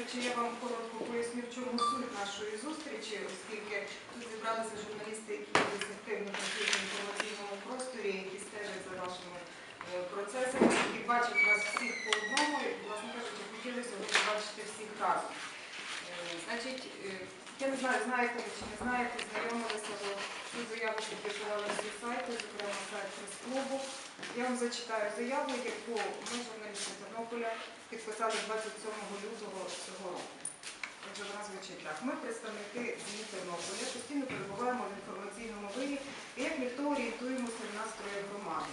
кажучи, я вам коротко поясню, в чому суть нашої зустрічі, оскільки тут зібралися журналісти, які є активно в інформаційному просторі, які стежать за вашими е, процесами, які бачать вас всіх по одному, і, власне кажучи, хотіли сьогодні бачити всіх разом. Е, Значить, е, я не знаю, знаєте ви чи не знаєте, знайомилися ви цю заяву підписували всі сайти, зокрема сайт прес-клубу. Я вам зачитаю заяву, яку ми, журналісти Тернополя, підписали 27 лютого цього року. Отже, вона звучить так. Ми, представники ЗМІ Тернополя, постійно перебуваємо в інформаційному вирі і як ніхто орієнтуємося в настрої громади.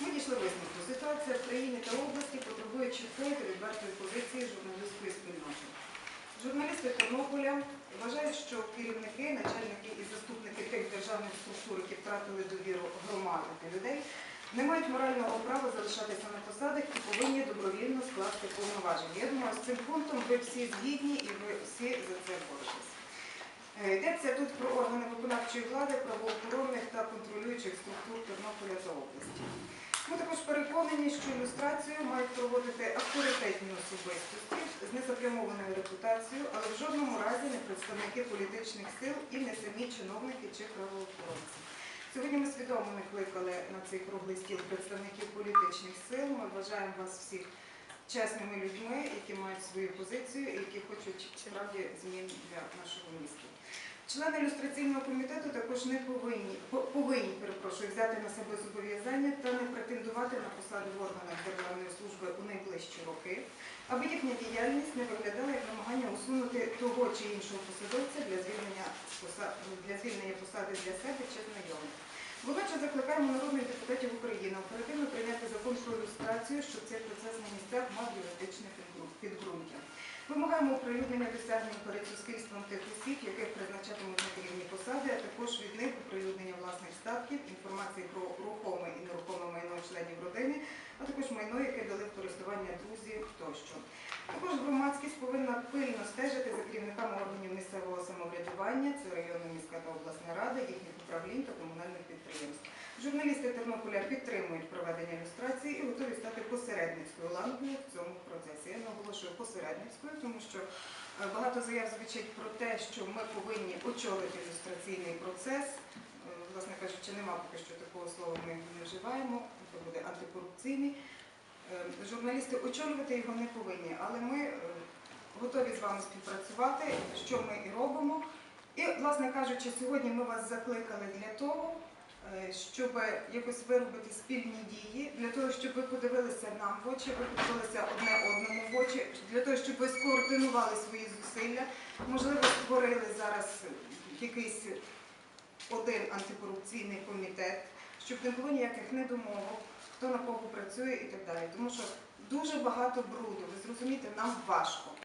Ми дійшли висновку. Ситуація в країні та області потребує чіткої та відвертої позиції журналістської спільноти. Журналісти Тернополя вважають, що керівники, начальники і заступники тих державних структур, які втратили довіру громади та людей, не мають морального права залишатися на посадах і повинні добровільно скласти повноваження. Я думаю, з цим пунктом ви всі згідні і ви всі за це боретесь. Е, Йдеться тут про органи виконавчої влади, правоохоронних та контролюючих структур Тернополя та області. Ми також переконані, що ілюстрацію мають проводити авторитетні особистості з незапрямованою репутацією, але в жодному разі не представники політичних сил і не самі чиновники чи правоохоронці. Сьогодні ми свідомо не кликали на цей круглий стіл представників політичних сил. Ми вважаємо вас всіх чесними людьми, які мають свою позицію і які хочуть справді змін для нашого міста. Члени ілюстраційного комітету також не повинні повинні перепрошую взяти на себе зобов'язання та не претендувати на посади в органах державної служби у найближчі роки, аби їхня діяльність не виглядала як намагання усунути того чи іншого посадовця для звільнення з для звільнення посади для себе чи знайомих. Водночас закликаємо народних депутатів України оперативно прийняти закон про ілюстрацію, щоб цей процес на місцях мав юридичне підґрунтя. Вимагаємо оприлюднення досягнень перед суспільством тих осіб, яких призначатимуть на керівні посади, а також від них оприлюднення власних статків, інформації про рухоме і нерухоме майно членів родини, а також майно, яке дали в користування друзі тощо. Також громадськість повинна пильно стежити за керівниками органів місцевого самоврядування, це районна міська та обласна рада, їхніх управлінь та комунальних підприємств. Журналісти Тернополя підтримують проведення ілюстрації і готові стати посередницькою ланкою в цьому процесі. Я наголошую посередницькою, тому що е, багато заяв звучить про те, що ми повинні очолити ілюстраційний процес. Е, Власне кажучи, нема поки що такого слова, ми вживаємо, це буде антикорупційний. Е, Журналісти очолювати його не повинні, але ми е, готові з вами співпрацювати, що ми і робимо. І, власне кажучи, сьогодні ми вас закликали для того, е, щоб якось виробити спільні дії, для того, щоб ви подивилися нам в очі, ви подивилися одне одному в очі, для того, щоб ви скоординували свої зусилля, можливо, створили зараз якийсь один антикорупційний комітет, щоб не було ніяких недомовок, хто на кого працює і так далі. Тому що дуже багато бруду, ви зрозумієте, нам важко.